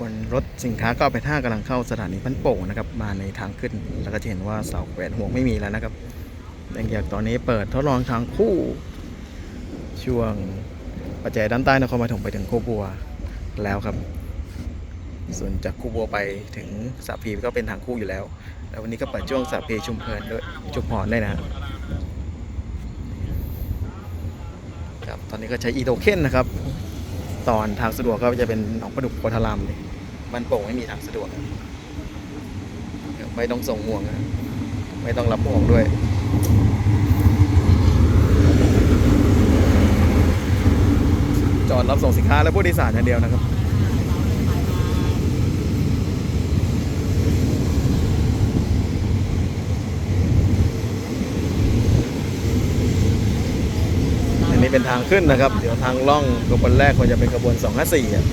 วนรถสินค้า985กำลังเข้าสถานีพันโป่งนะครับ มาในทางขึ้น แล้วก็จะเห็นว่าเสาแขวนห่วงไม่มีแล้วนะครับเนื่องจากตอนนี้เปิดทดลองทางคู่ ช่วงปัจจัยด้านใต้นครปฐมไปถึงโคบัวแล้วครับ ส่วนจากคูบัวไปถึงสาพีก็เป็นทางคู่อยู่แล้ว แล้ววันนี้ก็เปิดช่วงสาพีชุมเพลินด้วยชุมพรได้วยนะครับ ตอนนี้ก็ใช้อีโ o เคนนะครับ ตอนทางสะดวกก็จะเป็นหนองประดุกโพธารามเลยมันโป่งไม่มีทางสะดวกไม่ต้องส่งห่วงไม่ต้องรับห่วงด้วยจอดรับส่งสินค้าและผู้โดยสารอย่างเดียวนะครับ เป็นทางขึ้นนะครับ เดี๋ยวทางล่องขบวนแรกมันจะเป็นขบวน 254อะ